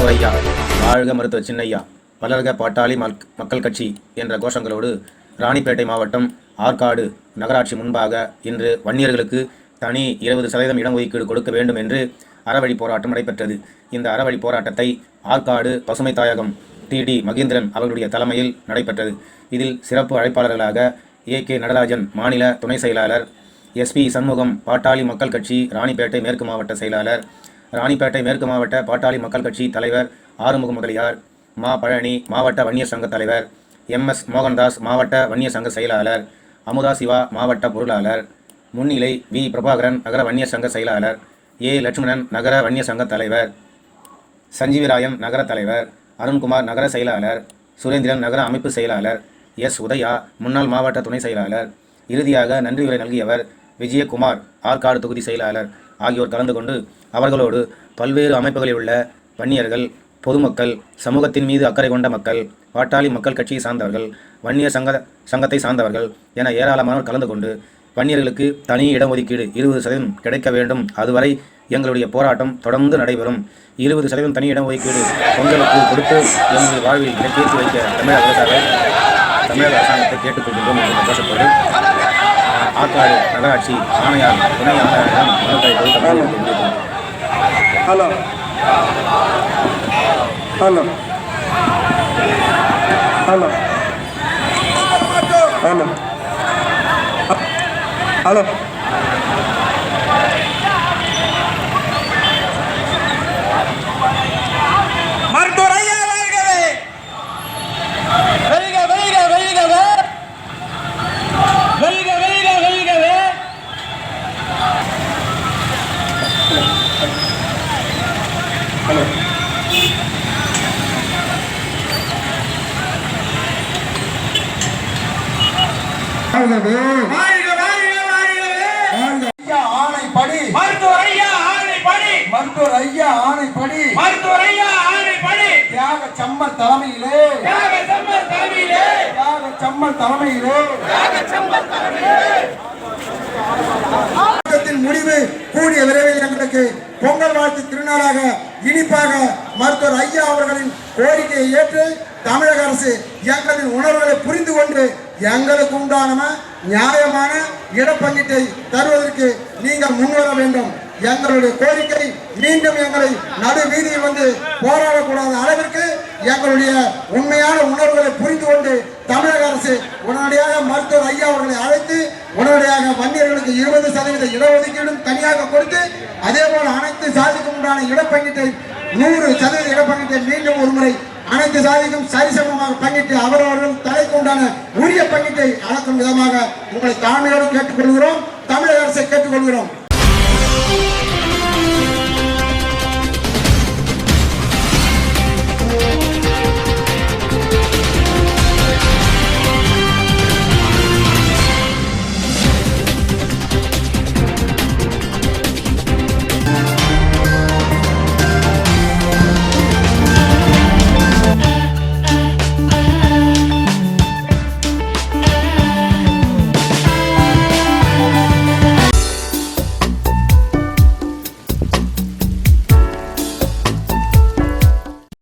வாழ்க மருத்துவ சின்னையா. வளர்க பாட்டாளி மக் மக்கள் கட்சி என்ற கோஷங்களோடு ராணிப்பேட்டை மாவட்டம் ஆற்காடு நகராட்சி முன்பாக இன்று வன்னியர்களுக்கு தனி இருபது சதவீதம் இடஒதுக்கீடு கொடுக்க வேண்டும் என்று அறவழி போராட்டம் நடைபெற்றது. இந்த அறவழி போராட்டத்தை ஆற்காடு பசுமை தாயகம் டிடி மகேந்திரன் அவர்களுடைய தலைமையில் நடைபெற்றது. இதில் சிறப்பு அழைப்பாளர்களாக ஏ. கே. நடராஜன் மாநில துணை செயலாளர் எஸ்பி சண்முகம் பாட்டாளி மக்கள் கட்சி ராணிப்பேட்டை மேற்கு மாவட்ட செயலாளர் ராணிப்பேட்டை மேற்கு மாவட்ட பாட்டாளி மக்கள் கட்சி தலைவர் ஆறுமுக முதலியார் மா பழனி மாவட்ட வன்னியர் சங்க தலைவர் எம் எஸ் மோகன்தாஸ் மாவட்ட வன்னியர் சங்க செயலாளர் அமுதா சிவா மாவட்ட பொருளாளர் முன்னிலை வி பிரபாகரன் நகர வன்னியர் சங்க செயலாளர் ஏ லட்சுமணன் நகர வன்னியர் சங்க தலைவர் சஞ்சீவிராயன் நகர தலைவர் அருண்குமார் நகர செயலாளர் சுரேந்திரன் நகர அமைப்பு செயலாளர் எஸ் உதயா முன்னாள் மாவட்ட துணை செயலாளர் இறுதியாக நன்றி உரை நல்கியவர் விஜயகுமார் ஆற்காடு தொகுதி செயலாளர். ஆகியோர் கலந்து கொண்டு அவர்களோடு பல்வேறு அமைப்புகளில் உள்ள வன்னியர்கள் பொதுமக்கள் சமூகத்தின் மீது அக்கறை கொண்ட மக்கள் பாட்டாளி மக்கள் கட்சியை சார்ந்தவர்கள் வன்னியர் சங்க சங்கத்தை சார்ந்தவர்கள் என ஏராளமானோர் கலந்து கொண்டு வன்னியர்களுக்கு தனி இடஒதுக்கீடு இருபது சதவீதம் கிடைக்க வேண்டும். அதுவரை எங்களுடைய போராட்டம் தொடர்ந்து நடைபெறும். இருபது சதவீதம் தனி இடஒதுக்கீடு பொங்கலுக்கு கொடுத்து எங்கள் வாழ்வில் இலக்கேற்றி வைக்க தமிழக அரசாக தமிழக அரசாங்கத்தை கேட்டுக்கொள்கின்றோம் என்ற கோஷத்தோடு ஆற்காடு நகராட்சி ஆணையாளர் துணை ஆணையாளரிடம் மனு கொடுக்க வேண்டும் hello. Hello. Hello. Hello. Hello. வாழ்க ஐயா ஆணைப்படி. மருத்துவர் ஐயா ஆணைப்படி. மருத்துவர் ஐயா ஆணைப்படி. தியாக சம்மன் தலைமையிலே. தியாக சம்மர் தலைமையிலே. தியாக தலைமையிலே. மாவட்டத்தின் முடிவு கூடிய விரைவில் எங்களுக்கு பொங்கல் வாழ்த்து திருநாளாக இனிப்பாக மருத்துவர் ஐயா அவர்களின் கோரிக்கையை ஏற்று தமிழக அரசு எங்களின் உணர்வுகளை புரிந்து கொண்டு எங்களுக்கு உண்டான நியாயமான இடப்பங்கீட்டை தருவதற்கு நீங்கள் முன்வர வேண்டும். எங்களுடைய கோரிக்கை மீண்டும் எங்களை நடு வீதியில் வந்து போராடக்கூடாத அளவிற்கு எங்களுடைய உண்மையான உணர்வுகளை புரிந்து கொண்டு தமிழக அரசு உடனடியாக மருத்துவர் ஐயா அவர்களை அழைத்து உடனடியாக வன்னியர்களுக்கு இருபது சதவீத இடஒதுக்கீடும் தனியாக கொடுத்து சதவீதமான இடப்பங்கீட்டை நூறு சதவீத இடப்பங்கீட்டை மீண்டும் ஒரு முறை அனைத்து சாதிக்கும் சரிசமமாக பங்கிட்டு அவரவர்கள் தலைக்கு உண்டான உரிய பங்கீட்டை அளக்கும் விதமாக உங்களை தாழ்மையோடு கேட்டுக்கொள்கிறோம். தமிழக அரசை கேட்டுக்கொள்கிறோம்.